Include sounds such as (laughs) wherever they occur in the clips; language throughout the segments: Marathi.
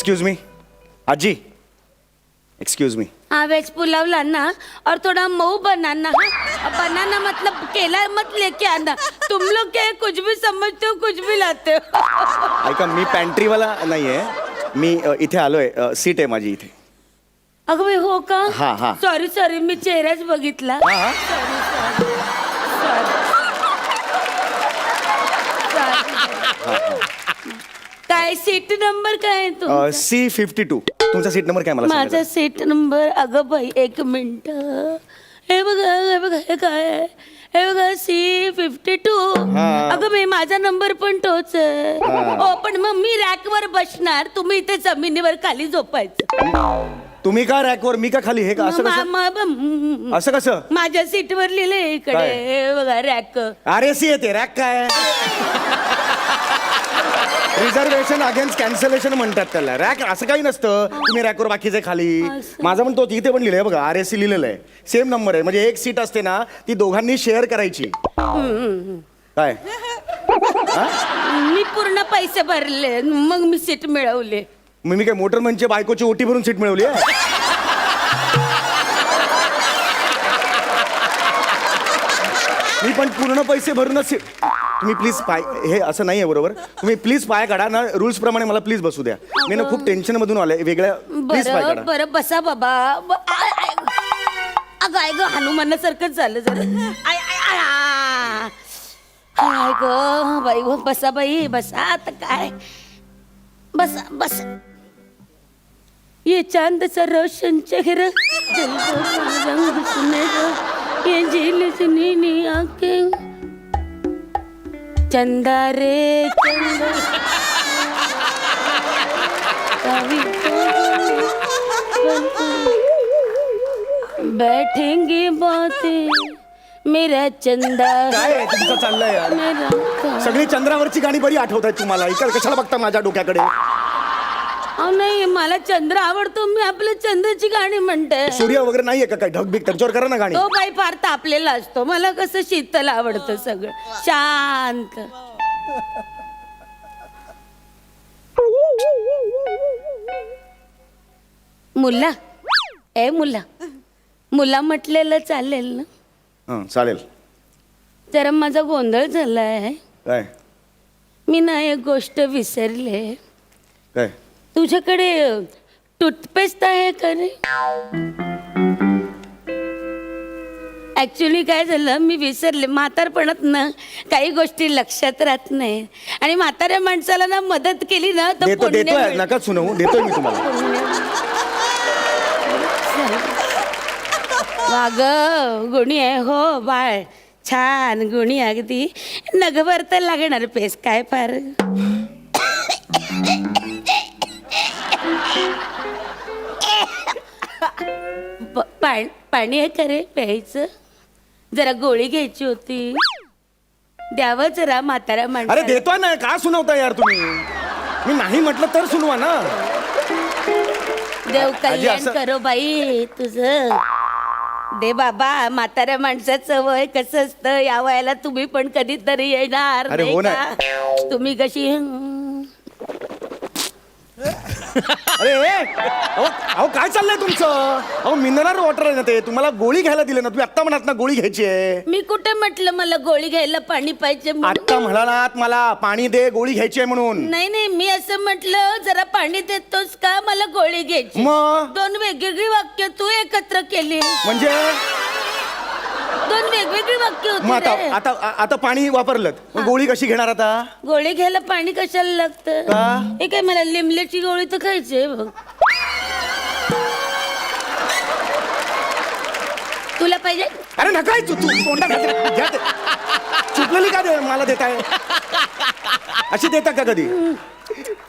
एक्सक्यूज मी आजी. एक्सक्यूज मी हाँ वेज पुलाव लाना और थोड़ा मऊ बनाना हाँ? बनाना मतलब केला मत लेके आना. तुम लोग क्या कुछ भी समझते हो कुछ भी लाते हो. ऐका मी पॅन्ट्रीवाला नाही आहे मी अ, इथे आलोय. अ, सीट आहे माझी इथे. अगं बाई हो का? हा, हा. सॉरी सॉरी मी चेहराच बघितला. हा, हा. Sorry. काय सीट नंबर काय आहे तू सी फिफ्टी टू तुमचा सीट नंबर काय मला माझा सीट नंबर अगं बाई एक मिनिट. हे बघा हे बघा हे काय आहे? हे बघा सी फिफ्टी टू. अगं बाई माझा नंबर पण तोच आहे. हा. पण मग मी रॅकवर बसणार तुम्ही इथे जमिनीवर खाली झोपायचं. तुम्ही का रॅकवर मी का खाली? हे का असं मा- कसं? मा- असं कसं? माझ्या सीटवर लिहिलंय इकडे काय? हे बघा रॅक आर एस सी येते रॅक काय? रिझर्वेशन अगेन्स्ट कॅन्सलेशन म्हणतात त्याला. रॅक असं काही नसतं. तुम्ही रॅकवर बाकीचे खाली. असं. माझं पण तो इथे पण लिहिलंय बघा. आर एस सी लिहिलेलं आहे. सेम नंबर आहे. म्हणजे एक सीट असते ना ती दोघांनी शेअर करायची. काय? मी पूर्ण पैसे भरले. मग मी सीट मिळवले. मग मी काय मोटरमनची बायकोची ओटी भरून सीट मिळवली आहे? मी पण पूर्ण पैसे भरूनच सीट तुम्ही प्लीज पाय हे असं नाही आहे बरोबर? तुम्ही प्लीज पाय काढा ना रुल्स प्रमाणे मला प्लीज बसू द्या. मी ना खूप टेन्शन मधून आलोय वेगळ्या प्लीज पाय बरं काढा. बरं बसा बाबा. ब- आय, आय. अगं आय ग हनुमानासारखंच झालं जरा. आय आय आय आ. आय ग बाई हो, बसा बाई बसा आता काय? बसा बस. ये चांद सा रोशन चेहरा दिल को सा रंग ये झील आंखें. चंदा रे चंदा बैठेंगे बातें मेरा चंदा काय आहे? तुमचं चाललंय यार. मेरा का- सगळी चंद्रावरची गाणी बरी आठवत आहेत तुम्हाला. इकडे कशाला बघता माझ्या डोक्याकडे? अहो नाही मला चंद्र आवडतो मी आपल्या चंद्राची गाणी म्हणते. सूर्य वगैरे नाहीये का काय ढगबिग त्यांच्यावर करा ना गाणी. तो बाई फार तापलेला असतो. मला कसं शीतल आवडतं सगळं. शांत. मुला. ए मुला. मुला म्हटलेलं चालेल ना? हं चालेल. जरा माझा गोंधळ झाला आहे काय? मी ना एक गोष्ट विसरले. काय? तुझ्याकडे टूथपेस्ट आहे का रे? ऍक्च्युली काय झालं मी विसरले. म्हातारपणात ना काही गोष्टी लक्षात राहत नाही. आणि म्हाताऱ्या माणसाला ना मदत केली ना तर देतो पुण्य देतोय. मिळतं. नका सुनवू. देतोय मी तुम्हाला. वाग गुणी आहे हो बाळ. छान गुणी अगदी. नगभर तर लागणार पेस काय फार? प- पाणी आहे का रे प्यायचं. जरा गोळी घ्यायची होती. द्यावं जरा म्हातारा अरे माणसाला देतोय ना. का सुनवता यार तुम्ही? मी नाही म्हटलं तर सुनवा ना. देव आजी, कल्याण असं- करो बाई तुझं. दे बाबा म्हाताऱ्या माणसाचं वय कसं असतं? या वयाला तुम्ही पण कधीतरी येणार अरे नाही हो ना. का? तुम्ही कशी अरे अहो अहो, काय चाललंय तुमचं? अहो मिनरल वॉटर आहे ना ते. तुम्हाला गोळी घ्यायला दिलं ना तुम्ही आत्ता म्हणात ना गोळी घ्यायची आहे. मी कुठे म्हटलं मला गोळी घ्यायला पाणी पाहिजे म्हणून? आत्ता म्हणालात मला पाणी दे गोळी घ्यायची आहे म्हणून. नाही नाही मी असं म्हटलं जरा पाणी देतोस का? मला गोळी घ्यायची. मग? दोन वेगवेगळी वाक्य तू एकत्र केली म्हणजे? दोन वेगवेगळी वाक्य मग आता होती रे. आता आता पाणी वापरलं गोळी कशी घेणार आता? गोळी घ्यायला पाणी कशाला लागतं? हे काय मला लिमल्याची गोळी तर खायची आहे बघ. तुला पाहिजे? अरे नका तू तू तोंडात घाल. घ्या ते. चुकलेली का दे मला देताय? अशी देता का कधी?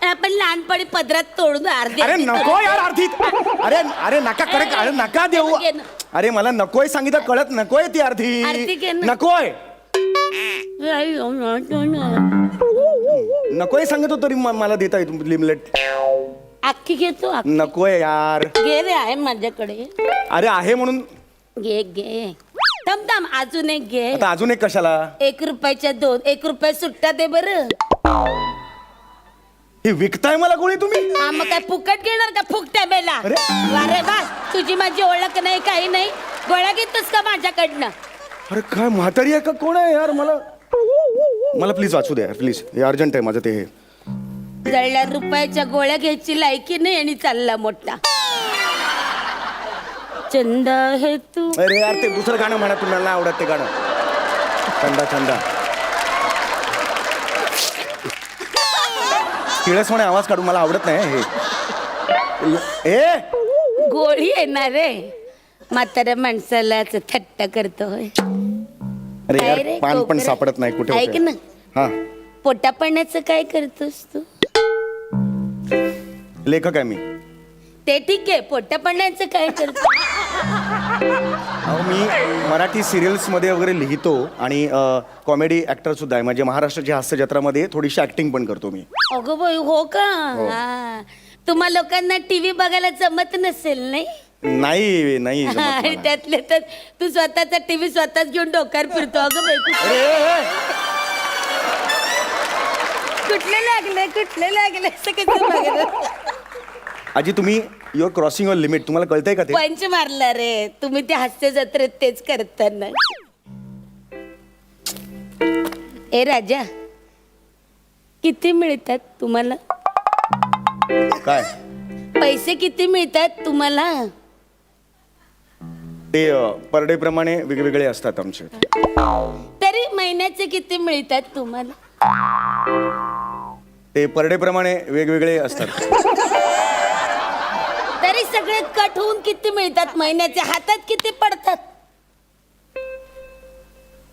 आपण लहानपणी पदरात तोडून अर्धे अरे अर्धे नको यार अर्धी. अरे अरे नका करे अरे नका देऊ. घे ना. अरे मला नकोय सांगितलं कळत नकोय ती ना. नकोय. नकोय सांगतो तरी म- मला देताय लिमलेट. अख्खी घेतो. नकोय यार. घे रे आहे माझ्याकडे. अरे आहे म्हणून. घे घे. थांब थांब अजून एक घे. आता अजून एक कशाला? एक रुपयाच्या दोन एक रुपया सुट्टा दे बर. ही विकताय मला गोळी तुम्ही? हा मग काय फुकट घेणार का? फुकट्या बेला. अरे. अरे वा तुझी माझी ओळख नाही काही नाही. गोळ्या घेतोस का माझ्याकडनं? अरे काय म्हातारी आहे का? कोण आहे यार? मला मला प्लीज वाचू द्या प्लीज हे अर्जंट आहे माझं ते हे. जळल्या रुपयाच्या गोळ्या घ्यायची लायकी नाही आणि चालला मोठा. चंद हे तू. अरे यार ते दुसरं गाणं म्हणा तुम्हाला नाही आवडत ते गाणं. थंडा थंडा. किळस म्हणे आवाज काढून मला आवडत नाही हे. ए! गोळी येणार रे. म्हाताऱ्या माणसाला थट्टा करतोय. अरे काय यार रे, पान पण? सापडत नाही कुठे ऐक होते. ना. हा. पोटा पाण्याचं काय करतोस तू? लेखक आहे मी. ते ठीक आहे पोटा पाण्याचं काय करतो अहो, मी मराठी सिरियल्समध्ये वगैरे लिहितो आणि कॉमेडी ऍक्टर सुद्धा आहे. म्हणजे महाराष्ट्राची हास्य जत्रामध्ये थोडीशी ऍक्टिंग पण करतो मी. अगो बाई हो का? हा. तुम्हा लोकांना टीव्ही बघायला जमत नसेल नाही? नाही नाही जमत आणि मला. त्यातले तर तू स्वतःचा टीव्ही स्वतःच घेऊन डोक्यावर फिरतो अगं बाई. कुठे- अरे, ए, ए, कुठले लागले कुठले लागले असं कसं बघायला? आजी तुम्ही युअर क्रॉसिंग युअर लिमिट तुम्हाला कळतंय का ते? पंच मारला रे. तुम्ही ते हास्य जत्रेत तेच करताना. ए राजा. किती मिळतात तुम्हाला? काय? पैसे किती मिळतात तुम्हाला? ते पर डे प्रमाणे वेगवेगळे असतात आमचे. तरी महिन्याचे किती मिळतात तुम्हाला? ते पर डे प्रमाणे वेगवेगळे असतात. तरी सगळे कट होऊन किती मिळतात महिन्याचे हातात किती पडतात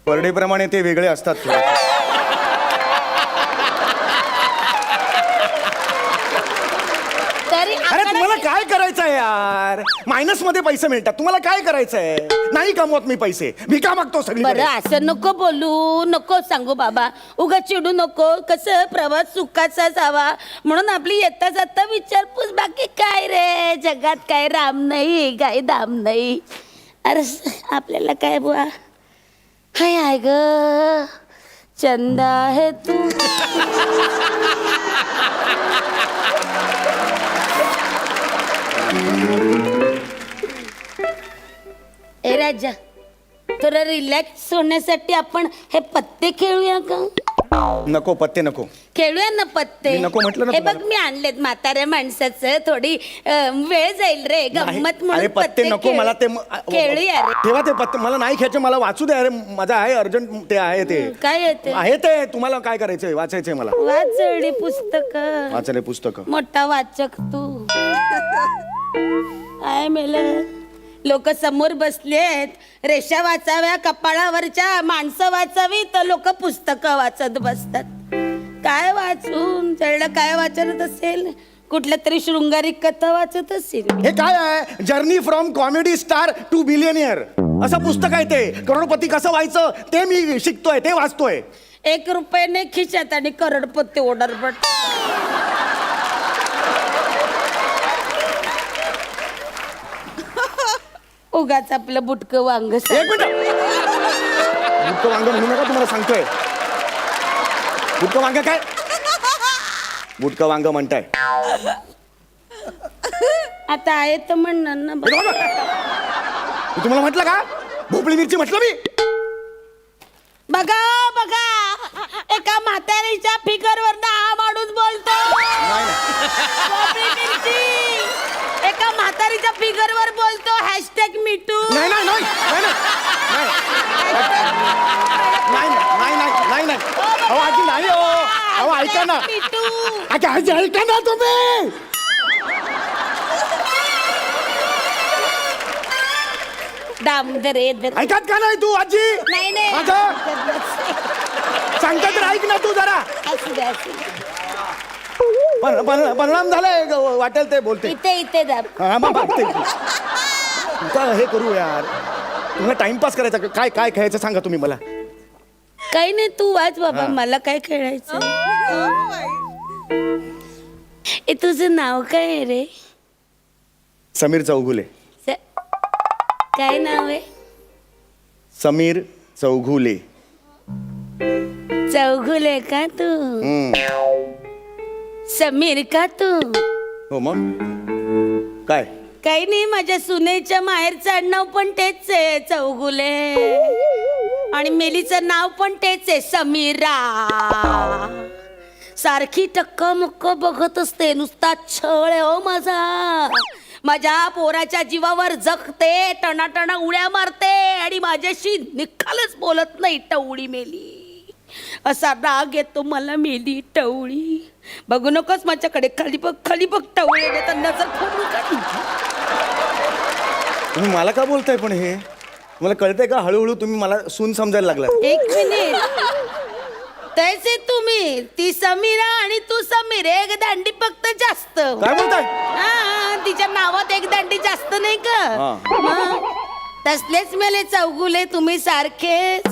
पर प्रमाणे ते वेगळे असतात थोडे. तरी अरे तुम्हाला काय करायचं आहे यार? मायनसमध्ये पैसे मिळतात. तुम्हाला काय करायचंय? नाही कमवत मी पैसे. मी का मागतो सगळी बरं असं नको बोलू. नको सांगू बाबा. उगा चिडू नको. कसं प्रवास सुखाचा जावा. म्हणून आपली येता जाता विचारपूस. बाकी काय रे? जगात काय राम नाही काय दाम नाही. अरे स- आपल्याला काय बुवा? हाय आहे ग. चंदा आहे तू. (laughs) ए राजा थोडं रिलॅक्स होण्यासाठी आपण हे पत्ते खेळूया का? नको पत्ते नको. खेळूया ना पत्ते? मी नको म्हटलं ना हे बघ तुम्हाला. मी आणलेत म्हाताऱ्या माणसाचं. थोडी अं, वेळ जाईल रे. नाही. गंमत म्हणून अरे पत्ते नको खेळू. मला ते म- आ- खेळूया रे. ठेवा ते पत्ते मला नाही घ्यायचे मला वाचू दे अरे माझा आहे अर्जंट ते आहे ते. काय येते आहे ते. तुम्हाला काय करायचंय? वाचायचंय मला. वाचडी पुस्तक. वाचायला पुस्तक. मोठा वाचक तू. (laughs) काय मेल. लोक समोर बसलेत. रेषा वाचाव्या कपाळावरच्या माणसं वाचावी तर लोक पुस्तकं वाचत बसतात. काय वाचून? चढलं काय वाचत असेल? कुठल्या तरी शृंगारिक कथा वाचत असेल? हे काय आहे? Journey from comedy star to billionaire असं पुस्तक आहे ते. करोडपती कसं व्हायचं ते मी शिकतोय ते वाचतोय. एक रुपयाने खिशात आणि करोडपती ओढर पट उगाच आपलं बुटक वांग एक मिनिट. बुटक वांग म्हणू नका तुम्हाला सांगतोय. बुटक वांग काय? बुटक वांग म्हणताय. आता आहे तर म्हणणार ना. मी तुम्हाला म्हटलं का? भोपळी मिरची म्हटलं मी. बघा बघा. एका म्हातारीच्या फिगर ऐका ना मिटू आजी ऐका ना तुम्ही. दामदर येदर ऐकत का नाही तू आजी? नाही नाही. माझं सांगता तर ऐक ना तू जरा. असू दे असू दे. परिणाम झालाय ग- वाटेल ते बोलते. इथे इथे दाब हा मग बघते की. हे करू यार. तुम्हाला टाइमपास करायचा का? काय काय खेळायचं सांगा तुम्ही मला. काही नाही तू वाच बाबा. मला काय खेळायचं ए तुझं नाव काय आहे रे? समीर चौगुले स- काय नाव आहे? समीर चौघुले. चौघुले का तू? हम्म. समीर का तू? हो मग? काय? काही नाही माझ्या सुनेच्या माहेरचं आडनाव पण तेच आहे चौगुले आणि मेलीचं नाव पण तेच आहे समीरा. सारखी टक्क मुक्क बघत असते नुसता छळ आहे हो माझा. माझ्या पोराच्या जीवावर जगते टणाटणा उड्या मारते आणि माझ्याशी निखालच बोलत नाही टवळी मेली. असा राग येतो मला मेली टवळी. बघू नकोस माझ्याकडे खाली बघ खाली बघ टवळी. तर नजर फोडून तुम्ही मला का बोलताय पण हे? मला कळतंय का हळूहळू तुम्ही मला सून समजायला लागला एक मिनिट. तैसे तुम्ही ती समीरा आणि तू समीर एक दांडी फक्त जास्त. काय बोलताय? हा, तिच्या नावात एक दांडी जास्त नाही का? हा. मग तसलेच मेले चौगुले तुम्ही सारखेच.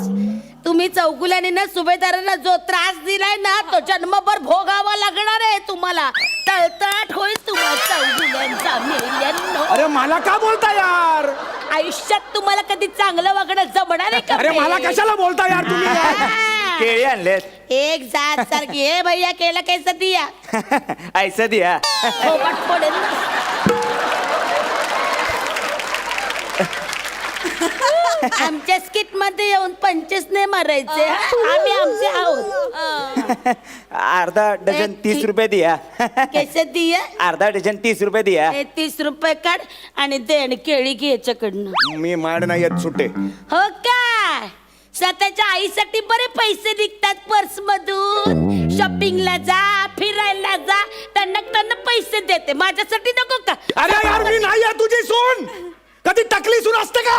तुम्ही चौगुल्याने ना सुभेदारांना जो त्रास दिलाय ना तो जन्मभर भोगावा लागणार आहे तुम्हाला. तळतळाट होईल तुम्हाला चौगुल्यांचा मेल्यांनो अरे मला का बोलता यार? आयुष्यात तुम्हाला कधी चांगलं वागणं जमणार आहे का अरे मला? कशाला बोलता यार तुम्ही. केळी आणलेत. एक जात सारखी. हे भैया केला कैसा दिया. (laughs) ऐसा दिया. फोकट पडेल ना आमच्या स्किटमध्ये येऊन पंचेसने मारायचे. हा? आम्ही आमचे आहोत. (laughs) अर्धा डझन तीस रुपये दिया. (laughs) कैसे दिया? अर्धा डझन तीस रुपये दिया. हे तीस रुपये काढ आणि दे आणि केळी घे याच्याकडनं. मी माड नाही येत सुट्टे हो काय स्वतःच्या आईसाठी बरे पैसे निघतात पर्स मधून शॉपिंगला जा फिरायला जा त्यांना त्यांना पैसे देते. माझ्यासाठी नको का? अरे यार मी नाही आहे तुझी सून. कधी टकली सुरू असते का?